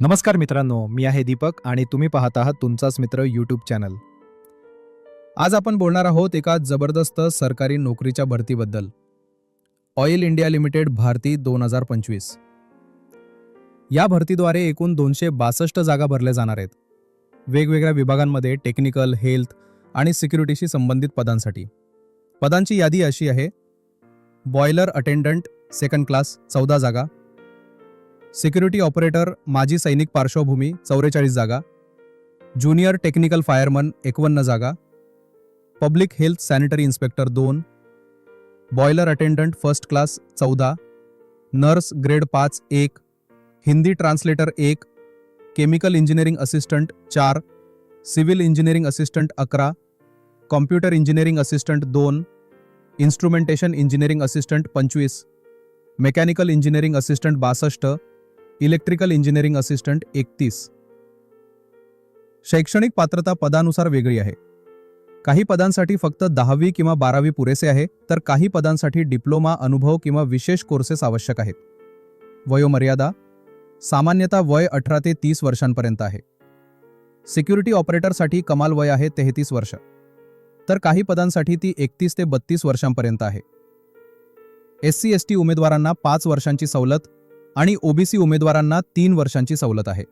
नमस्कार मित्रांनो मी आहे दीपक आणि तुम्ही पाहत आहात तुमचाच मित्र यूट्यूब चॅनल आज आपण बोलणार आहोत एका जबरदस्त सरकारी नोकरीच्या भरतीबद्दल. ऑइल इंडिया लिमिटेड भारती दोन हजार पंचवीस. या भरतीद्वारे एकूण दोनशे बासष्ट जागा भरल्या जाणार आहेत. वेगवेगळ्या विभागांमध्ये टेक्निकल हेल्थ आणि सिक्युरिटीशी संबंधित पदांसाठी. पदांची यादी अशी आहे बॉयलर अटेंडंट सेकंड क्लास चौदा जागा सिक्युरिटी ऑपरेटर माजी सैनिक पार्श्वभूमी चौवेचाळीस जागा. ज्युनियर टेक्निकल फायरमन एकवन्न जागा. पब्लिक हेल्थ सॅनिटरी इन्स्पेक्टर दोन. बॉयलर अटेंडंट फर्स्ट क्लास चौदा. नर्स ग्रेड पाच एक. हिंदी ट्रान्सलेटर एक. केमिकल इंजिनिअरिंग असिस्टंट चार. सिव्हिल इंजिनिअरिंग असिस्टंट अकरा. कॉम्प्युटर इंजिनिअरिंग असिस्टंट दोन. इन्स्ट्रुमेंटेशन इंजिनिअरिंग असिस्टंट पंचवीस. मेकॅनिकल इंजिनिअरिंग असिस्टंट बासष्ट. इलेक्ट्रिकल इंजिनिअरिंग असिस्टंट एकतीस. शैक्षणिक पात्रता पदानुसार वेगळी आहे. काही पदांसाठी फक्त दहावी किंवा बारावी पुरेसे आहे तर काही पदांसाठी डिप्लोमा अनुभव किंवा विशेष कोर्सेस आवश्यक आहेत. वयोमर्यादा सामान्यतः वय अठरा ते तीस वर्षांपर्यंत आहे. सिक्युरिटी ऑपरेटरसाठी कमाल वय आहे तेहतीस वर्ष. तर काही पदांसाठी ती एकतीस ते बत्तीस वर्षांपर्यंत आहे. एस सी एस टी उमेदवारांना पाच वर्षांची सवलत आणि ओबीसी उमेदवारांना तीन वर्षांची सवलत आहे.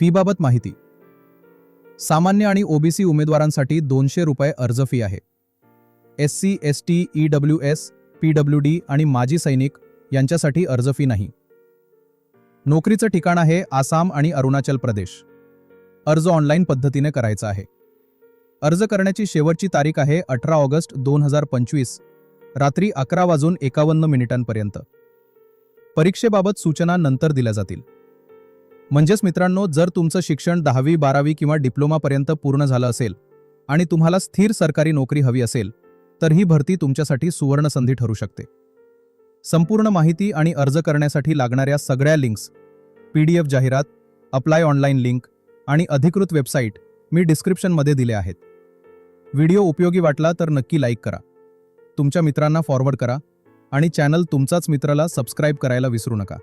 फीबाबत माहिती. सामान्य आणि ओबीसी उमेदवारांसाठी दोनशे रुपये अर्ज फी आहे. S C S T E W S P W D आणि माजी सैनिक यांच्यासाठी अर्ज फी नाही. नोकरीचं ठिकाण आहे आसाम आणि अरुणाचल प्रदेश. अर्ज ऑनलाईन पद्धतीने करायचा आहे. अर्ज करण्याची शेवटची तारीख आहे अठरा ऑगस्ट दोन हजार पंचवीस रात्री अकरा वाजून एकावन्न मिनिटांपर्यंत. परीक्षेबाबत सूचना नंतर दिल्या जातील. म्हणजेच मित्रांनो जर तुमचं शिक्षण दहावी बारावी किंवा डिप्लोमापर्यंत पूर्ण झालं असेल आणि तुम्हाला स्थिर सरकारी नोकरी हवी असेल तर ही भरती तुमच्यासाठी सुवर्ण संधी ठरू शकते. संपूर्ण माहिती आणि अर्ज करण्यासाठी लागणाऱ्या सगळ्या लिंक्स पी डी एफ जाहिरात अप्लाय ऑनलाईन लिंक आणि अधिकृत वेबसाईट मी डिस्क्रिप्शनमध्ये दिले आहेत. व्हिडिओ उपयोगी वाटला तर नक्की लाईक करा. तुमच्या मित्रांना फॉरवर्ड करा. आणि चॅनल तुमचाच मित्राला सबस्क्राईब करायला विसरू नका.